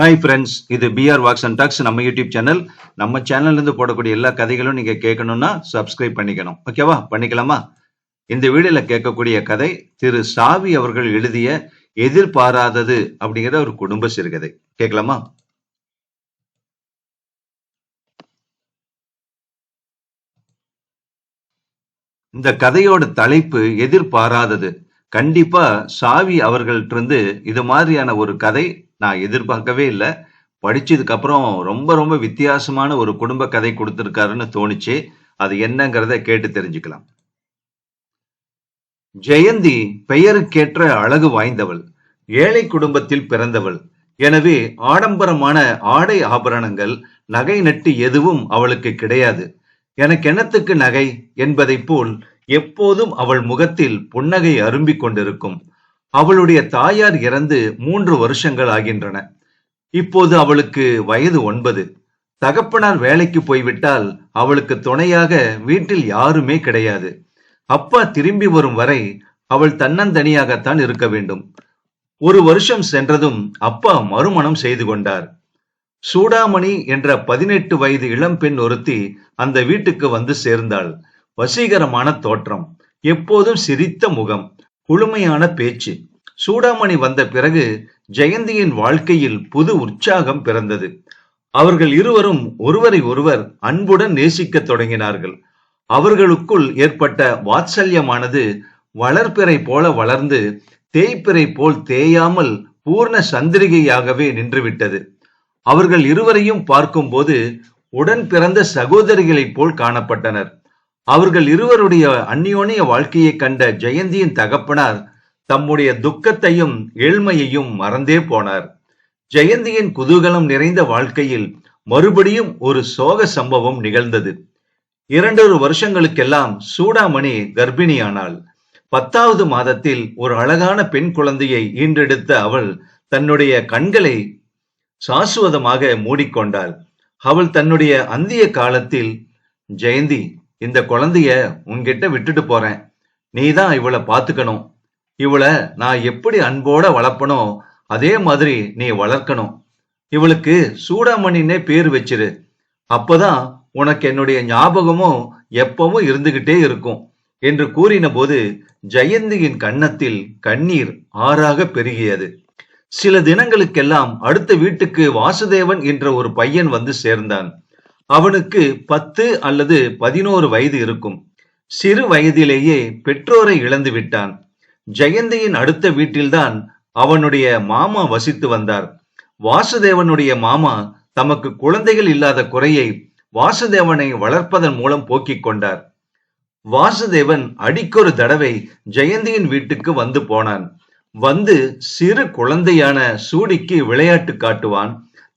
Hi friends இது PR walks and talks நம்ம YouTube channel நம்ம சேனல்ல இருந்து போடக்கூடிய எல்லா கதைகளும் நீங்க கேட்கணும்னா சப்ஸ்கிரைப் பண்ணிக்கணும். ஓகேவா பண்ணிக்கலாமா? இந்த வீடியோல கேட்கக்கூடிய கதை திரு சாவி அவர்கள் எழுதிய எதிர்பாராதது அப்படிங்கிற ஒரு குடும்ப சிறுகதை. கேட்கலாமா? இந்த கதையோட தலைப்பு எதிர்பாராதது. கண்டிப்பா சாவி அவர்கள்ட்ட இருந்து இது மாதிரியான ஒரு கதை நான் எதிர்பார்க்கவே இல்லை. படிச்சதுக்கு அப்புறம் ரொம்ப ரொம்ப வித்தியாசமான ஒரு குடும்ப கதை கொடுத்துருக்காருன்னு தோணுச்சு. அது என்னங்கிறத கேட்டு தெரிஞ்சுக்கலாம். ஜெயந்தி பெயருக்கேற்ற அழகு வாய்ந்தவள் ஏழை குடும்பத்தில் பிறந்தவள். எனவே ஆடம்பரமான ஆடை ஆபரணங்கள் நகை நட்டு எதுவும் அவளுக்கு கிடையாது. எனக்கு என்னத்துக்கு நகை என்பதைப் போல் எப்போதும் அவள் முகத்தில் புன்னகை அரும்பிக் கொண்டிருக்கும். அவளுடைய தாயார் இறந்து மூன்று வருஷங்கள் ஆகின்றன. இப்போது அவளுக்கு வயது ஒன்பது. தகப்பனார் வேலைக்கு போய்விட்டால் அவளுக்கு துணையாக வீட்டில் யாருமே கிடையாது. அப்பா திரும்பி வரும் வரை அவள் தன்னந்தனியாகத்தான் இருக்க வேண்டும். ஒரு வருஷம் சென்றதும் அப்பா மறுமணம் செய்து கொண்டார். சூடாமணி என்ற பதினெட்டு வயது இளம்பெண் ஒருத்தி அந்த வீட்டுக்கு வந்து சேர்ந்தாள். வசீகரமான தோற்றம். எப்போதும் சிரித்த முகம். குளுமையான பேச்சு. சூடாமணி வந்த பிறகு ஜெயந்தியின் வாழ்க்கையில் புது உற்சாகம் பிறந்தது. அவர்கள் இருவரும் ஒருவரை ஒருவர் அன்புடன் நேசிக்கத் தொடங்கினார்கள். அவர்களுக்குள் ஏற்பட்ட வாத்சல்யமானது வளர்ப்பிறை போல வளர்ந்து தேய்ப்பிறை போல் தேயாமல் பூர்ண சந்திரிகையாகவே நின்றுவிட்டது. அவர்கள் இருவரையும் பார்க்கும்போது உடன் பிறந்த சகோதரிகளைப் போல் காணப்பட்டனர். அவர்கள் இருவருடைய அந்யோன்ய வாழ்க்கையை கண்ட ஜெயந்தியின் தகப்பனார் தம்முடைய துக்கத்தையும் ஏழ்மையையும் மறந்தே போனார். ஜெயந்தியின் குதூகலம் நிறைந்த வாழ்க்கையில் மறுபடியும் ஒரு சோக சம்பவம் நிகழ்ந்தது. இரண்டொரு வருஷங்களுக்கெல்லாம் சூடாமணி கர்ப்பிணியானாள். பத்தாவது மாதத்தில் ஒரு அழகான பெண் குழந்தையை ஈன்றெடுத்த அவள் தன்னுடைய கண்களை சாசுவதமாக மூடிக்கொண்டாள். அவள் தன்னுடைய அந்திய காலத்தில் ஜெயந்தி இந்த குழந்தைய உன்கிட்ட விட்டுட்டு போறேன். நீதான் இவளை பாத்துக்கணும் இவளை நான் எப்படி அன்போட வளர்ப்பனோ அதே மாதிரி நீ வளர்க்கணும். இவளுக்கு சூடாமணின்னே பேர் வச்சிரு. அப்பதான் உனக்கு என்னுடைய ஞாபகமும் எப்பவும் இருந்துகிட்டே இருக்கும் என்று கூறின போது ஜெயந்தியின் கன்னத்தில் கண்ணீர் ஆறாக பெருகியது. சில தினங்களுக்கெல்லாம் அடுத்த வீட்டுக்கு வாசுதேவன் என்ற ஒரு பையன் வந்து சேர்ந்தான். அவனுக்கு பத்து அல்லது பதினோரு வயது இருக்கும். சிறு வயதிலேயே பெற்றோரை இழந்து விட்டான். ஜெயந்தியின் அடுத்த வீட்டில்தான் அவனுடைய மாமா வசித்து வந்தார். வாசுதேவனுடைய மாமா தமக்கு குழந்தைகள் இல்லாத குறையை வாசுதேவனை வளர்ப்பதன் மூலம் போக்கிக் கொண்டார். வாசுதேவன் அடிக்கொரு தடவை ஜெயந்தியின் வீட்டுக்கு வந்து போனான். வந்து சிறு குழந்தையான சூடிக்கு விளையாட்டு காட்டுவான்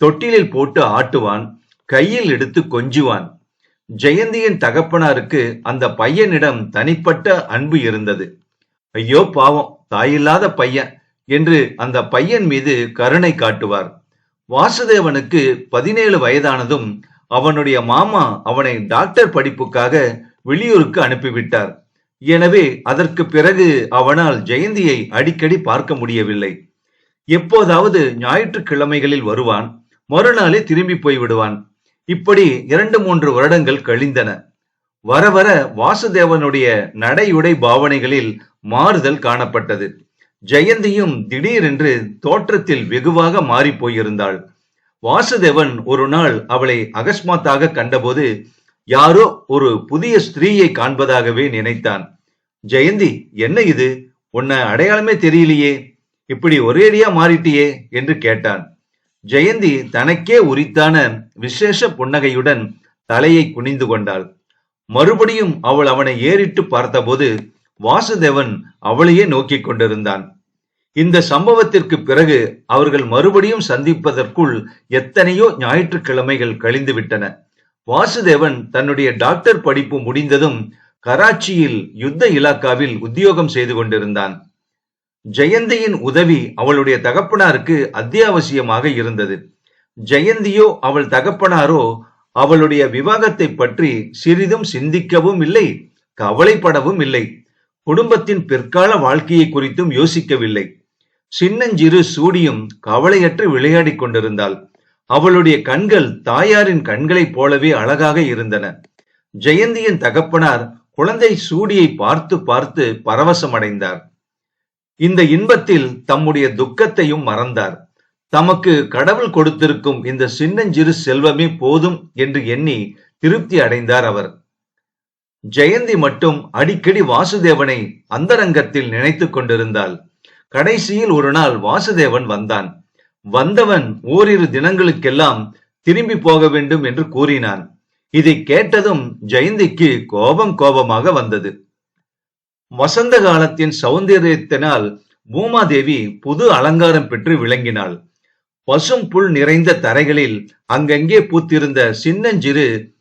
தொட்டிலில் போட்டு ஆட்டுவான் கையில் எடுத்து கொஞ்சுவான். ஜெயந்தியின் தகப்பனாருக்கு அந்த பையனிடம் தனிப்பட்ட அன்பு இருந்தது. ஐயோ பாவம் தாயில்லாத பையன் என்று அந்த பையன் மீது கருணை காட்டுவார். வாசுதேவனுக்கு பதினேழு வயதானதும் அவனுடைய மாமா அவனை டாக்டர் படிப்புக்காக வெளியூருக்கு அனுப்பிவிட்டார். எனவே அதற்கு பிறகு அவனால் ஜெயந்தியை அடிக்கடி பார்க்க முடியவில்லை. எப்போதாவது ஞாயிற்றுக்கிழமைகளில் வருவான் மறுநாளே திரும்பி போய் விடுவான் இப்படி இரண்டு மூன்று வருடங்கள் கழிந்தன. வர வர வாசுதேவனுடைய நடையுடை பாவனைகளில் மாறுதல் காணப்பட்டது. ஜெயந்தியும் திடீரென்று தோற்றத்தில் வெகுவாக மாறி போயிருந்தாள். வாசுதேவன் ஒரு நாள் அவளை அகஸ்மாத்தாக கண்டபோது யாரோ ஒரு புதிய ஸ்திரீயை காண்பதாகவே நினைத்தான். ஜெயந்தி என்ன இது? உன்னை அடையாளமே தெரியலையே. இப்படி ஒரேடியா மாறிட்டியே? என்று கேட்டான். ஜெயந்தி தனக்கே உரித்தான விசேஷ புன்னகையுடன் தலையை குனிந்து கொண்டாள். மறுபடியும் அவள் அவனை ஏறிட்டு பார்த்தபோது வாசுதேவன் அவளையே நோக்கிக் கொண்டிருந்தான். இந்த சம்பவத்திற்கு பிறகு அவர்கள் மறுபடியும் சந்திப்பதற்குள் எத்தனையோ ஞாயிற்றுக்கிழமைகள் கழிந்து விட்டன வாசுதேவன் தன்னுடைய டாக்டர் படிப்பு முடிந்ததும் கராச்சியில் யுத்த இலாக்காவில் உத்தியோகம் செய்து கொண்டிருந்தான். ஜெயந்தியின் உதவி அவளுடைய தகப்பனாருக்கு அத்தியாவசியமாக இருந்தது. ஜெயந்தியோ அவள் தகப்பனாரோ அவளுடைய விவாகத்தை பற்றி சிறிதும் சிந்திக்கவும் இல்லை கவலைப்படவும் இல்லை. குடும்பத்தின் பிற்கால வாழ்க்கையை குறித்தும் யோசிக்கவில்லை. சின்னஞ்சிறு சூடியும் கவலையற்று விளையாடிக் கொண்டிருந்தாள். அவளுடைய கண்கள் தாயாரின் கண்களைப் போலவே அழகாக இருந்தன. ஜெயந்தியின் தகப்பனார் குழந்தை சூடியை பார்த்து பார்த்து பரவசமடைந்தார். இந்த இன்பத்தில் தம்முடைய துக்கத்தையும் மறந்தார். தமக்கு கடவுள் கொடுத்திருக்கும் இந்த சின்னஞ்சிறு செல்வமே போதும் என்று எண்ணி திருப்தி அடைந்தார் அவர். ஜெயந்தி மட்டும் அடிக்கடி வாசுதேவனை அந்தரங்கத்தில் நினைத்துக் கொண்டிருந்தாள். கடைசியில் ஒரு நாள் வாசுதேவன் வந்தான். வந்தவன் ஓரிரு தினங்களுக்கெல்லாம் திரும்பி போக வேண்டும் என்று கூறினான். இதை கேட்டதும் ஜெயந்திக்கு கோபம் கோபமாக வந்தது. வசந்த காலத்தின் சௌந்தரியத்தினால் பூமாதேவி புது அலங்காரம் பெற்று விளங்கினாள். பசும் புல் நிறைந்த தரைகளில் அங்கங்கே பூத்திருந்த சின்னஞ்சிறு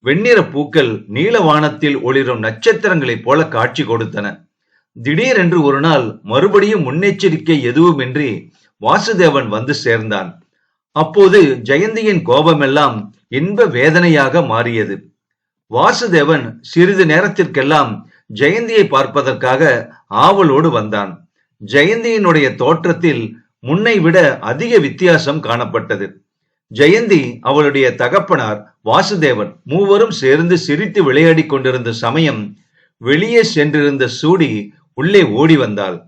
வெண்ணிற பூக்கள் நீல வானத்தில் ஒளிரும் நட்சத்திரங்களைப் போல காட்சி கொடுத்தன. திடீரென்று ஒரு நாள் மறுபடியும் முன்னெச்சரிக்கை எதுவுமின்றி வாசுதேவன் வந்து சேர்ந்தான். அப்போது ஜெயந்தியின் கோபமெல்லாம் இன்ப வேதனையாக மாறியது. வாசுதேவன் சிறிது நேரத்திற்கெல்லாம் ஜெயந்தியை பார்ப்பதற்காக ஆவலோடு வந்தான். ஜெயந்தியினுடைய தோற்றத்தில் முன்னை விட அதிக வித்தியாசம் காணப்பட்டது. ஜெயந்தி அவளுடைய தகப்பனார் வாசுதேவன் மூவரும் சேர்ந்து சிரித்து விளையாடிக் கொண்டிருந்த சமயம் வெளியே சென்றிருந்த சூடி உள்ளே ஓடி வந்தாள்.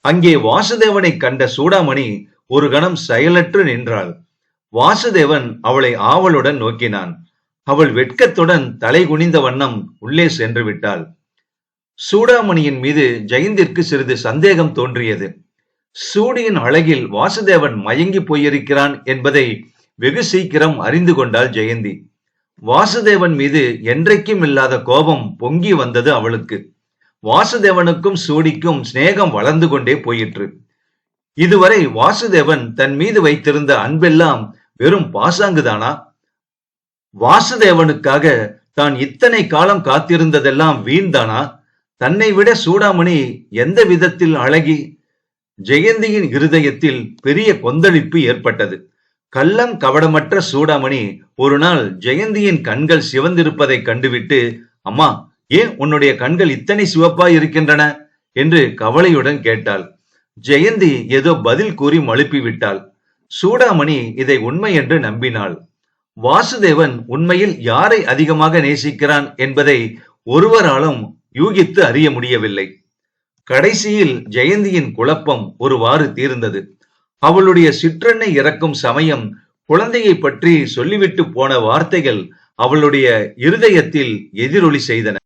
அங்கே வாசுதேவனை கண்ட சூடாமணி ஒரு கணம் செயலற்று நின்றாள். வாசுதேவன் அவளை ஆவலுடன் நோக்கினான். அவள் வெட்கத்துடன் தலை குனிந்த வண்ணம் உள்ளே சென்று விட்டாள். சூடாமணியின் மீது ஜெயந்திற்கு சிறிது சந்தேகம் தோன்றியது. சூடியின் அழகில் வாசுதேவன் மயங்கி போயிருக்கிறான் என்பதை வெகு சீக்கிரம் அறிந்து கொண்டாள் ஜெயந்தி. வாசுதேவன் மீது என்றைக்கும் இல்லாத கோபம் பொங்கி வந்தது அவளுக்கு. வாசுதேவனுக்கும் சூடிக்கும் சிநேகம் வளர்ந்து கொண்டே போயிற்று. இதுவரை வாசுதேவன் தன் மீது வைத்திருந்த அன்பெல்லாம் வெறும் பாசாங்குதானா? வாசுதேவனுக்காக தான் இத்தனை காலம் காத்திருந்ததெல்லாம் வீண்தானா? தன்னை விட சூடாமணி எந்த விதத்தில் அழகி ஜெயந்தியின் இருதயத்தில் பெரிய கொந்தளிப்பு ஏற்பட்டது. கள்ளம் கவடமற்ற சூடாமணி ஒரு நாள் ஜெயந்தியின் கண்கள் சிவந்திருப்பதை கண்டுவிட்டு அம்மா ஏன் உன்னுடைய கண்கள் இத்தனை சிவப்பாய் இருக்கின்றன? என்று கவலையுடன் கேட்டாள். ஜெயந்தி ஏதோ பதில் கூறி மழுப்பி விட்டாள் சூடாமணி இதை உண்மை என்று நம்பினாள். வாசுதேவன் உண்மையில் யாரை அதிகமாக நேசிக்கிறான் என்பதை ஒருவராலும் யூகித்து அறிய முடியவில்லை. கடைசியில் ஜெயந்தியின் குழப்பம் ஒருவாறு தீர்ந்தது. அவளுடைய சிற்றெண்ணை இறக்கும் சமயம் குழந்தையை பற்றி சொல்லிவிட்டு போன வார்த்தைகள் அவளுடைய இருதயத்தில் எதிரொலி செய்தன.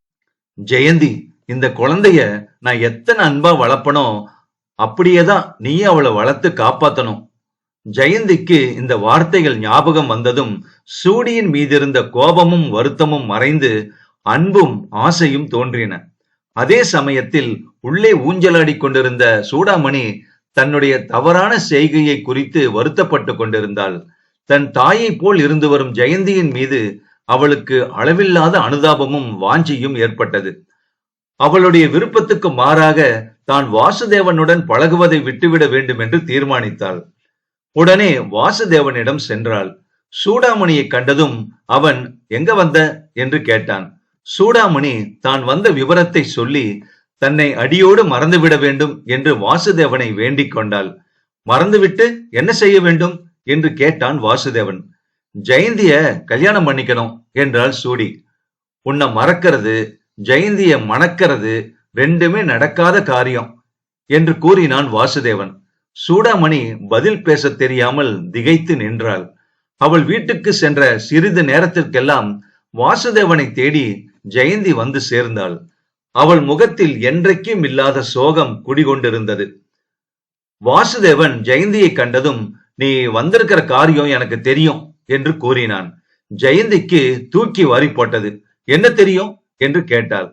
ஜெயந்தி இந்த குழந்தைய நான் எத்தனை அன்பா வளர்ப்பனோ அப்படியேதான் நீ அவளை வளர்த்து காப்பாத்தணும். ஜெயந்திக்கு இந்த வார்த்தைகள் ஞாபகம் வந்ததும் சூடியின் மீதிருந்த கோபமும் வருத்தமும் மறைந்து அன்பும் ஆசையும் தோன்றின. அதே சமயத்தில் உள்ளே ஊஞ்சலாடி கொண்டிருந்த சூடாமணி தன்னுடைய தவறான செய்கையை குறித்து வருத்தப்பட்டு கொண்டிருந்தாள். தன் தாயை போல் இருந்து வரும் ஜெயந்தியின் மீது அவளுக்கு அளவில்லாத அனுதாபமும் வாஞ்சியும் ஏற்பட்டது. அவளுடைய விருப்பத்துக்கு மாறாக தான் வாசுதேவனுடன் பழகுவதை விட்டுவிட வேண்டும் என்று தீர்மானித்தாள். உடனே வாசுதேவனிடம் சென்றாள். சூடாமணியை கண்டதும் அவன் எங்க வந்த? என்று கேட்டான். சூடாமணி தான் வந்த விவரத்தை சொல்லி தன்னை அடியோடு மறந்துவிட வேண்டும் என்று வாசுதேவனை வேண்டிக் கொண்டாள். மறந்துவிட்டு என்ன செய்ய வேண்டும் என்று கேட்டான் வாசுதேவன். ஜெயந்திய கல்யாணம் பண்ணிக்கணும் என்றாள் சூடி. உன்னை மறக்கிறது ஜெயந்திய மணக்கிறது ரெண்டுமே நடக்காத காரியம் என்று கூறினான் வாசுதேவன். சூடாமணி பதில் பேச தெரியாமல் திகைத்து நின்றாள். அவள் வீட்டுக்கு சென்ற சிறிது நேரத்திற்கெல்லாம் வாசுதேவனை தேடி ஜெயந்தி வந்து சேர்ந்தாள். அவள் முகத்தில் என்றைக்கும் இல்லாத சோகம் குடிகொண்டிருந்தது. வாசுதேவன் ஜெயந்தியை கண்டதும் நீ வந்திருக்கிற காரியம் எனக்கு தெரியும் என்று கூறினான். ஜெயந்திக்கு தூக்கி வாரி போட்டது என்ன தெரியும்? என்று கேட்டாள்.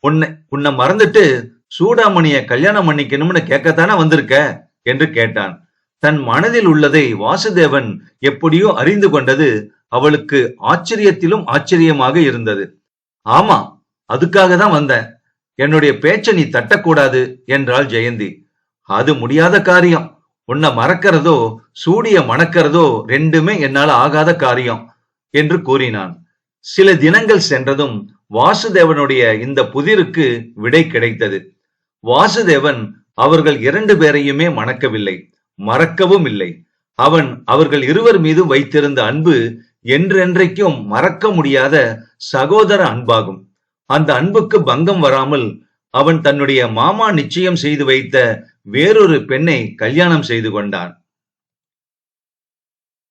உன்னை உன்னை மறந்துட்டு சூடாமணிய கல்யாணம் பண்ணிக்கணும்னு கேட்கத்தானே வந்திருக்க? என்று கேட்டான். தன் மனதில் உள்ளதை வாசுதேவன் எப்படியோ அறிந்து கொண்டது அவளுக்கு ஆச்சரியத்திலும் ஆச்சரியமாக இருந்தது. ஆமா அதுக்காக தான் வந்தேன். என்னுடைய பேச்ச நீ தட்டக்கூடாது என்றாள் ஜெயந்தி. அது முடியாத காரியம். உன்னை மறக்கிறதோ சூடிய மணக்கிறதோ ரெண்டுமே என்னால ஆகாத காரியம் என்று கூறினான். சில தினங்கள் சென்றதும் வாசுதேவனுடைய இந்த புதிருக்கு விடை கிடைத்தது. வாசுதேவன் அவர்கள் இரண்டு பேரையுமே மணக்கவில்லை மறக்கவும் இல்லை. அவன் அவர்கள் இருவர் மீது வைத்திருந்த அன்பு என்றென்றைக்கும் மறக்க முடியாத சகோதர அன்பாகும். அந்த அன்புக்கு பங்கம் வராமல் அவன் தன்னுடைய மாமா நிச்சயம் செய்து வைத்த வேறொரு பெண்ணை கல்யாணம் செய்து கொண்டான்.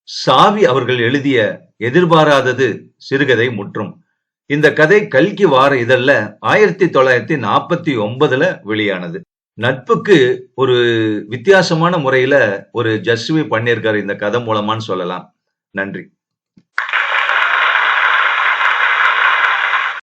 சாவி அவர்கள் எழுதிய எதிர்பாராதது சிறுகதை முற்றும். இந்த கதை கல்கி வார இதழ்ல ஆயிரத்தி தொள்ளாயிரத்தி நாற்பத்தி ஒன்பதுல வெளியானது. நட்புக்கு ஒரு வித்தியாசமான முறையில ஒரு ஜஸ்வி பண்ணியிருக்காரு இந்த கதை மூலமான்னு சொல்லலாம். நன்றி.